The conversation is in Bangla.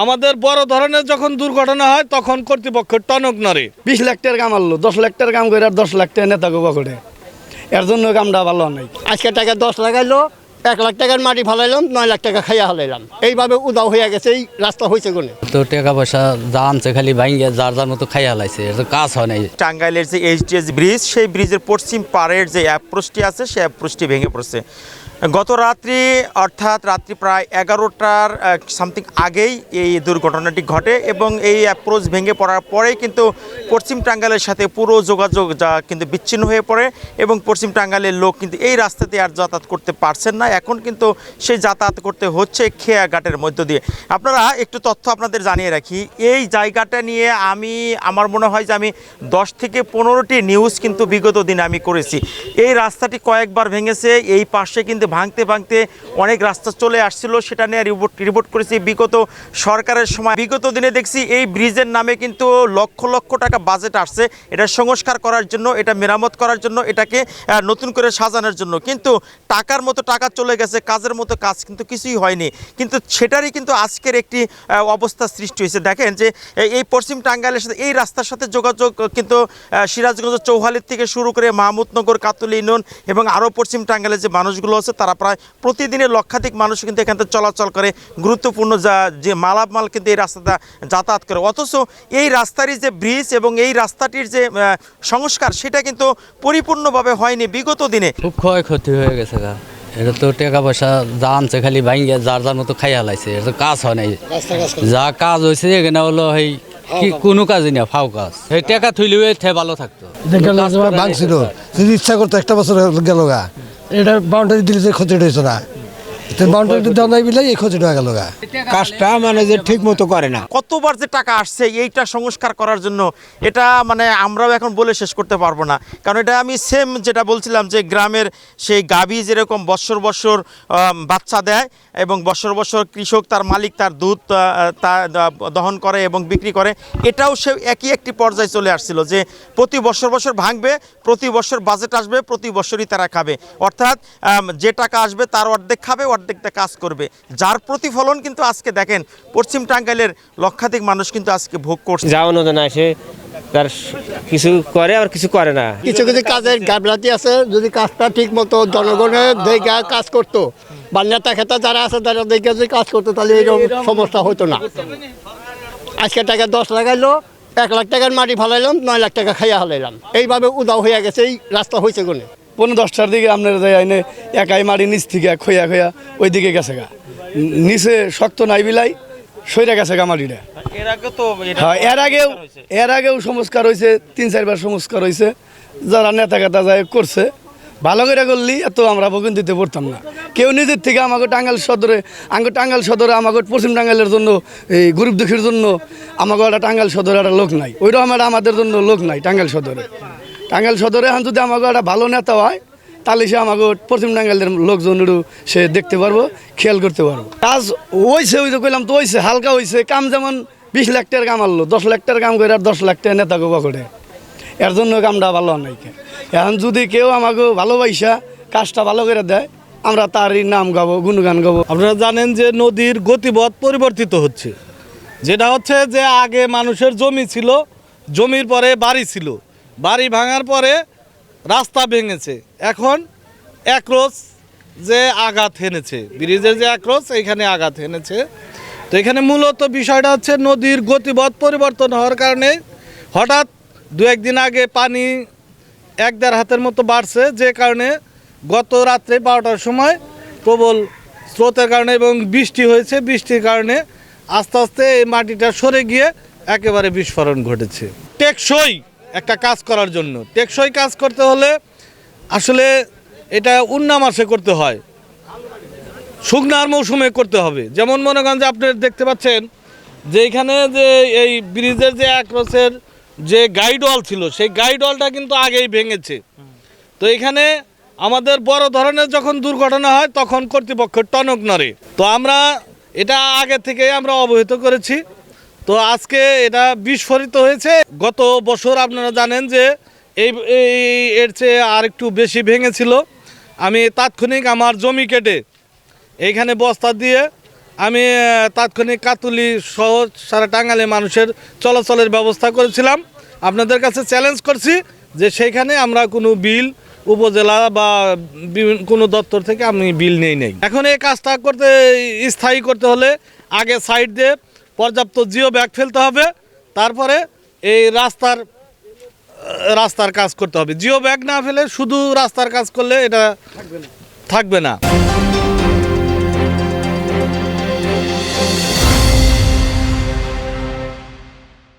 আমাদের বড় ধরনের যখন দুর্ঘটনা হয় তখন কর্তৃপক্ষ টনক নড়ে। বিশ লাখ টাকার কাম আনলো দশ লাখ টাকার কাম করে আর দশ লাখ টাকা নেতা গোবা করে। এর জন্য কামটা ভালো নাই। আজকে টাকা দশ লাগাইলো এক লাখ টাকার মাটি ফালাইলাম নয় লাখ টাকা খাইয়া হালাইলাম। এইভাবে উদাও হয়ে গেছে এই রাস্তা হয়েছে কোনে? তো টাকা পয়সা যা আনছে খালি ভাঙ্গে যার যার মতো খাই হালাইছে এটা তো কাজ হয় নাই। টাঙ্গাইলের যে এইচডিএস ব্রিজ সেই ব্রিজের পশ্চিম পাড়ের যে অ্যাপ্রোচটি আছে সেই অ্যাপ্রোচটি ভেঙে পড়ছে। গত রাত্রি, অর্থাৎ রাত্রি প্রায় এগারোটার সামথিং আগেই এই দুর্ঘটনাটি ঘটে এবং এই অ্যাপ্রোচ ভেঙে পড়ার পরেই কিন্তু পশ্চিম টাঙ্গালের সাথে পুরো যোগাযোগ যা কিন্তু বিচ্ছিন্ন হয়ে পড়ে এবং পশ্চিম টাঙ্গাইলের লোক কিন্তু এই রাস্তাতে আর যাতায়াত করতে পারছেন না। এখন কিন্তু সেই যাতায়াত করতে হচ্ছে খেয়া ঘাটের মধ্য দিয়ে। আপনারা একটু তথ্য আপনাদের জানিয়ে রাখি। এই জায়গাটা নিয়ে আমি, আমার মনে হয় যে আমি দশ থেকে পনেরোটি নিউজ কিন্তু বিগত দিনে আমি করেছি। এই রাস্তাটি কয়েকবার ভেঙেছে, এই পাশে কিন্তু ভাঙতে ভাঙতে অনেক রাস্তা চলে আসছিল, সেটা নিয়ে রিপোর্ট রিপোর্ট করেছি বিগত সরকারের সময়। বিগত দিনে দেখছি এই ব্রিজের নামে কিন্তু লক্ষ লক্ষ টাকা বাজেট আসছে। এটা সংস্কার করার জন্য, এটা মেরামত করার জন্য, এটাকে নতুন করে সাজানোর জন্য। কিন্তু টাকার মতো টাকা চলে গেছে, কাজের মতো কাজ কিন্তু কিছুই হয়নি। কিন্তু সেটারই কিন্তু আজকের একটি অবস্থা সৃষ্টি হয়েছে। দেখেন যে এই- এই পশ্চিম টাঙ্গাইলের সাথে, এই রাস্তার সাথে যোগাযোগ কিন্তু সিরাজগঞ্জ চৌহালির থেকে শুরু করে মাহমুদনগর, কাতুল ইউনিয়ন এবং আরও পশ্চিম টাঙ্গাইলের যে মানুষগুলো আছে তারা প্রায় প্রতিদিনের লক্ষাধিক মানুষ কিন্তু এখান থেকে চলাচল করে। গুরুত্বপূর্ণ যা যে মালামাল কিন্তু এই রাস্তাটা যাতায়াত করে। অথচ এই রাস্তারই যে ব্রিজ এবং এই রাস্তাটির যে সংস্কার সেটা কিন্তু পরিপূর্ণভাবে হয়নি বিগত দিনে। খুব ক্ষয়ক্ষতি হয়ে গেছে গা। এটা তো টাকা পয়সা যা আনছে খালি ভাঙ্গে যার যার মতো খাই হালাইছে এটা তো কাজ হয় নাই। যা কাজ হয়েছে এখানে হলো এই কি কোনো কাজই না ফাও কাজ। এই টাকা থইলেও ভালো থাকতো। ভাঙছিল। যদি ইচ্ছা করতো একটা বছর গেল গা। এটা বাউন্ডারি দিলে যে ক্ষতিটা হয়েছে না। বাউন্ডারি দেওয়া নাই বিলাই এই ক্ষতিটা গেল কাজটা মানে যে ঠিক মতো করে না। কতবার যে টাকা আসছে এইটা সংস্কার করার জন্য এটা মানে আমরাও এখন বলে শেষ করতে পারব না। কারণ এটা আমি সেম যেটা বলছিলাম যে গ্রামের সেই গাভী যেরকম বৎসর বৎসর বাচ্চা দেয় এবং বৎসর বৎসর কৃষক তার মালিক তার দুধ তা দহন করে এবং বিক্রি করে এটাও সে একই একটি পর্যায়ে চলে আসছিল যে প্রতি বছর বছর ভাঙবে প্রতি বছর বাজেট আসবে প্রতি বছরই তারা খাবে। অর্থাৎ যে টাকা আসবে তার অর্ধেক খাবে অর্ধেকটা কাজ করবে। যার প্রতিফলন কিন্তু আজকে দেখেন পশ্চিম টাঙ্গাইলের লক্ষাধিক মানুষ কিন্তু আজকে ভোগ করছে। যা অনুদান আসে তার কিছু করে আর কিছু করে না। কিছু কিছু কাজের গাবলাতি আছে যদি কাজটা ঠিক মতো জনগণের দেখে কাজ করতো বা নেতা খেতা যারা আছে তারা দেখে যদি কাজ করতো তাহলে এরকম সমস্যা হতো না। আজকে টাকা দশ লাগাইলো এক লাখ টাকার মাটি ফালাইলাম নয় লাখ টাকা খাইয়া হালাইলাম। এইভাবে উদাও হয়ে গেছে এই রাস্তা হয়েছে কোনে? পনেরো দশটার দিকে আপনার যাই আইনে একাই মারি নিচ থেকে খইয়া খইয়া ওই দিকে গেছে গা। নিচে শক্ত নাই বিলাই সইরা গেছে গা মাটিটা হ্যাঁ এর আগেও এর আগেও সংস্কার হয়েছে তিন চারবার সংস্কার হয়েছে। যারা নেতা কেতা যায় করছে ভালো করে করলি এত আমরা বগুন দিতে পারতাম না। কেউ নিজের থেকে আমাকে টাঙ্গাল সদরে আমাকে টাঙ্গাল সদরে আমাকে পশ্চিম টাঙ্গালের জন্য এই গরিব দুঃখীর জন্য আমাকে একটা টাঙ্গাল সদরে একটা লোক নাই। ওইরকম একটা আমাদের জন্য লোক নাই টাঙ্গাল সদরে। টাঙ্গাইল সদরে এখন যদি আমাকে একটা ভালো নেতা হয়, তাহলে সে আমাকে পশ্চিম টাঙ্গাইলের লোকজনেরও সে দেখতে পারব, খেয়াল করতে পারব। কাজ হয়েছে ওই তো কইলাম তো হয়েছে হালকা হয়েছে কাম যেমন বিশ লাখ টাকার কাম আনলো, দশ লাখ টাকার কাম করে আর দশ লাখ টাকা নেতা গোবা করে এর জন্য কামটা ভালো নাই এখন যদি কেউ আমাকে ভালোবাসা কাজটা ভালো করে দেয়, আমরা তারই নাম গাবো, গুণগান গাবো। আপনারা জানেন যে নদীর গতিপথ পরিবর্তিত হচ্ছে। যেটা হচ্ছে যে আগে মানুষের জমি ছিল, জমির পরে বাড়ি ছিল। বাড়ি ভাঙার পরে রাস্তা ভেঙেছে। এখন একরোজ যে আঘাত হেনেছে, ব্রিজের যে একরোজ, এইখানে আঘাত হেনেছে। তো এখানে মূলত বিষয়টা হচ্ছে নদীর গতিপথ পরিবর্তন হওয়ার কারণে হঠাৎ দু একদিন আগে পানি এক দেড় হাতের মতো বাড়ছে, যে কারণে গত রাত্রে বারোটার সময় প্রবল স্রোতের কারণে এবং বৃষ্টি হয়েছে। বৃষ্টির কারণে আস্তে আস্তে এই মাটিটা সরে গিয়ে একেবারে বিস্ফোরণ ঘটেছে। টেকসই একটা কাজ করার জন্য। টেকসই কাজ করতে হলে আসলে এটা উন্না মাসে করতে হয়। শুকনার মৌসুমে করতে হবে। যেমন মনে করেন যে আপনি দেখতে পাচ্ছেন যে এখানে যে এই ব্রিজের যে একরসের যে গাইড ওয়াল ছিল, সেই গাইড ওয়ালটা কিন্তু আগেই ভেঙেছে। তো এখানে আমাদের বড় ধরনের যখন দুর্ঘটনা হয়, তখন কর্তৃপক্ষ টনক নড়ে। তো আমরা এটা আগে থেকে আমরা অবহিত করেছি। তো আজকে এটা বিস্ফোরিত হয়েছে। গত বছর আপনারা জানেন যে এই এর চেয়ে আর একটু বেশি ভেঙেছিল। আমি তাৎক্ষণিক আমার জমি কেটে এইখানে বস্তা দিয়ে আমি তাৎক্ষণিক কাতুলি সহ সারা টাঙ্গালে মানুষের চলাচলের ব্যবস্থা করেছিলাম। আপনাদের কাছে চ্যালেঞ্জ করছি যে সেইখানে আমরা কোনো বিল উপজেলা বা কোনো দপ্তর থেকে আমি বিল নেই নেই। এখন এই কাজটা করতে, স্থায়ী করতে হলে আগে সাইড দিয়ে পর্যাপ্ত জিও ব্যাগ ফেলতে হবে, তারপরে এই রাস্তার রাস্তার কাজ করতে হবে। জিও ব্যাগ না ফেলে শুধু রাস্তার কাজ করলে এটা থাকবে না।